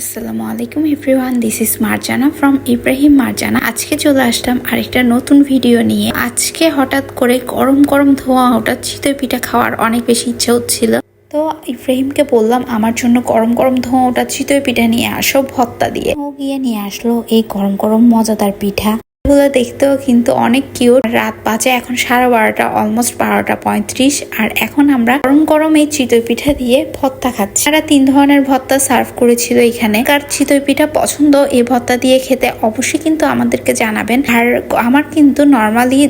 আসসালামু আলাইকুম everyone this is Marjana from Ibrahim Marjana. আজকে চলে আসলাম আরেকটা নতুন ভিডিও নিয়ে। আজকে হঠাৎ করে গরম গরম ধোয়া ওটা চিতই পিঠা খাওয়ার অনেক বেশি ইচ্ছে হচ্ছিল। তো ইব্রাহিমকে বললাম, আমার জন্য গরম গরম ধোঁয়া, ওটা চিতই পিঠা নিয়ে আসো ভত্তা দিয়ে। ও গিয়ে নিয়ে আসলো এই গরম গরম মজাদার পিঠা। এগুলো দেখতেও কিন্তু অনেক কিউট রাত বাজে, এখন সাড়ে বারোটা অলমোস্ট বারোটা পঁয়ত্রিশ, আর এখন আমরা গরম গরম এই চিতই পিঠা দিয়ে ভত্তা খাচ্ছি। তারা তিন ধরনের ভত্তা সার্ভ করেছিল এখানে। কার চিতই পিঠা পছন্দ, এই ভত্তা দিয়ে খেতে অবশ্যই কিন্তু আমাদেরকে জানাবেন। আর আমার কিন্তু নর্মালি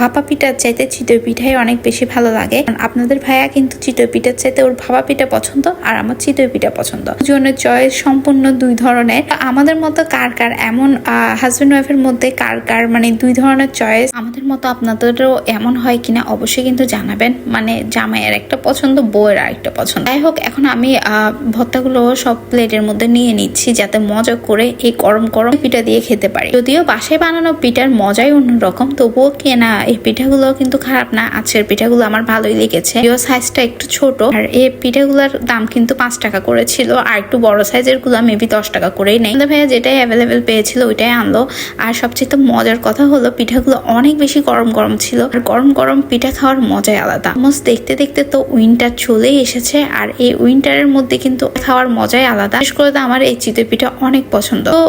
ভাপা পিঠার চাইতে চিতই পিঠাই অনেক বেশি ভালো লাগে। আপনাদের ভাইয়া কিন্তু চিতই পিঠার চাইতে ওর ভাপা পিঠা পছন্দ, আর আমার চিতই পিঠা পছন্দ। দুজনের চয়েস সম্পূর্ণ দুই ধরনের। আমাদের মতো কার কার? এমন হাজবেন্ড ওয়াইফের মধ্যে কার কার মানে দুই ধরনের চয়েস আমাদের মতো আপনাদেরও এমন হয় কিনা অবশ্যই কিন্তু জানাবেন। মানে জামাইয়ের একটা পছন্দ, বউয়ের আরেকটা পছন্দ। যাই হোক, এখন আমি ভর্তাগুলো সব প্লেটের মধ্যে নিয়ে নিচ্ছি যাতে মজা করে এই গরম গরম পিঠা দিয়ে খেতে পারি। যদিও বাসায় বানানো পিঠার মজাই অন্যরকম, তবুও কেনা এই পিঠাগুলো কিন্তু খারাপ না। আজকের পিঠাগুলো আমার ভালোই লেগেছে। যদিও সাইজটা একটু ছোট, আর এই পিঠাগুলোর দাম কিন্তু পাঁচ টাকা করে ছিল আর একটু বড় সাইজেরগুলো মেবি দশ টাকা করেই নেই। ভাইয়া যেটাই অ্যাভেলেবেল পেয়েছিল, ওইটাই আনলো। আর সবচেয়ে তো মজার কথা হলো, পিঠাগুলো অনেক বেশি গরম গরম ছিল আর গরম গরম পিঠা খাওয়ার মজাই আলাদা। অলমোস্ট দেখতে দেখতে তো উইন্টার চলেই এসেছে আর এই উইন্টারের মধ্যে কিন্তু খাওয়ার মজাই আলাদা। বিশেষ করে তো আমার এই চিতই পিঠা অনেক পছন্দ। তো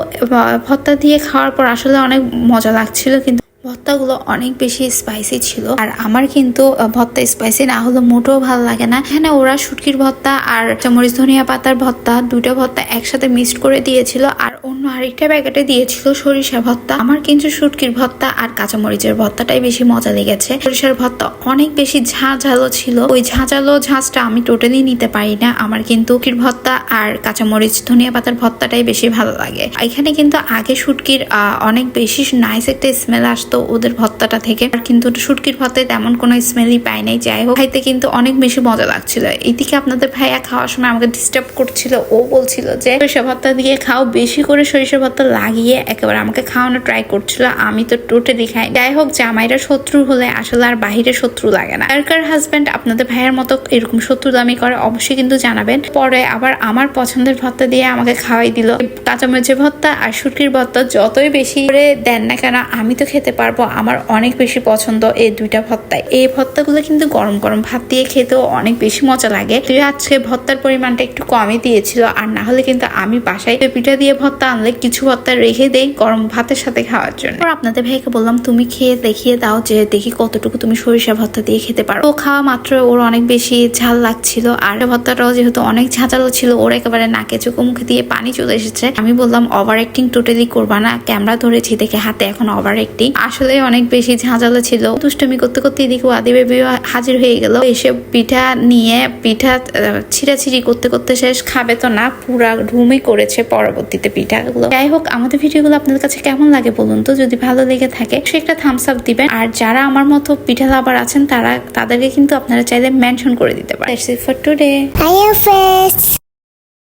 ভত্তা দিয়ে খাওয়ার পর আসলে অনেক মজা লাগছিল কিন্তু ভর্তাগুলো অনেক বেশি স্পাইসি ছিল আর আমার কিন্তু ভর্তা স্পাইসি না হলে মোটেও ভালো লাগে না। এখানে ওরা শুটকির ভর্তা আর চামরিচ ধনিয়া পাতার ভর্তা দুটো ভর্তা একসাথে মিক্সড করে দিয়েছিল আর অন্য আরেকটা প্যাকেটে দিয়েছিল সরিষা ভর্তা। আমার কিন্তু শুটকির ভর্তা আর কাঁচামরিচের ভর্তাটাই বেশি মজা লেগেছে। সরিষার ভর্তা অনেক বেশি ঝাঁঝালো ছিল। ওই ঝাঁঝালো ঝাঁঝটা আমি টোটালি নিতে পারি না। আমার কিন্তু শুটকির ভর্তা আর কাঁচামরিচ, ধনিয়া পাতার ভর্তাটাই বেশি ভালো লাগে। এখানে কিন্তু আগে শুটকির অনেক বেশি নাইস একটা স্মেল আসতো ওদের ভর্তাটা থেকে। আর কিন্তু শুটকির ভর্তায় তেমন কোনো স্মেলই পাই নাই। যাই হোক, খাইতে কিন্তু অনেক বেশি মজা লাগছিল। এদিকে আপনাদের ভাইয়া খাওয়ার সময় আমাকে ডিস্টার্ব করছিল। ও বলছিল যে, সরিষা ভর্তা দিয়ে খাও, বেশি করে সরিষা ভর্তা লাগিয়ে একেবারে আমাকে খাওয়ানো ট্রাই করছিল। আমি তো টোটালি খাই যাই হোক জামাইরা শত্রু হলে আসলে আর বাহিরে শত্রু লাগে না। কার কার হাজব্যান্ড আপনাদের ভাইয়ের মতো এরকম শত্রু দামি করে অবশ্যই কিন্তু জানাবেন। পরে আবার আমার পছন্দের ভর্তা দিয়ে আমাকে খাওয়াই দিল। কাঁচামরিচের ভর্তা আর শুটকির ভর্তা যতই বেশি করে দেন না কেন, আমি তো খেতে পারব। আমার অনেক বেশি পছন্দ এই দুইটা ভর্তায় এই ভর্তাগুলো কিন্তু গরম গরম ভাত দিয়ে খেতেও অনেক বেশি মজা লাগে। আজকে ভর্তার পরিমাণটা একটু কমই দিয়েছিল। আর না হলে কিন্তু আমি বাসায় পিঠা দিয়ে ভর্তা আনলে কিছু ভর্তা রেখে দেই গরম ভাতের সাথে খাওয়ার জন্য। আপনাদের ভাইকে বললাম তুমি খেয়ে দেখিয়ে দাও যে দেখি কতটুকু তুমি সরিষা ভর্তা দিয়ে খেতে পারো। ও খাওয়া মাত্র ওর অনেক বেশি ঝাল লাগছিল আর ভর্তাটাও যেহেতু অনেক ঝাঁঝালো ছিল ওর একেবারে নাকে চোখে মুখে দিয়ে পানি চলে এসেছে। আমি বললাম ওভার অ্যাক্টিং টোটালি করবা না ক্যামেরা ধরেছি দেখে হাতে এখন ওভার অ্যাক্টিং আসলে অনেক বেশি ঝাঁঝালো ছিল। দুষ্টমি করতে করতে এদিকে আদি বেবি হাজির হয়ে গেল। এসে পিঠা নিয়ে পিঠা ছিঁড়াছিঁড়ি করতে করতে শেষ খাবে তো না পুরা রুমই করেছে পরবর্তীতে পিঠাগুলো যাই হোক আমাদের ভিডিওগুলো আপনাদের কাছে কেমন লাগে বলুন তো? যদি ভালো লেগে থাকে, সে একটা থামস আপ দিবেন। আর যারা আমার মতো পিঠা লাভার আছেন, তারা, তাদেরকে কিন্তু আপনারা চাইলে মেনশন করে দিতে পারেন। For today.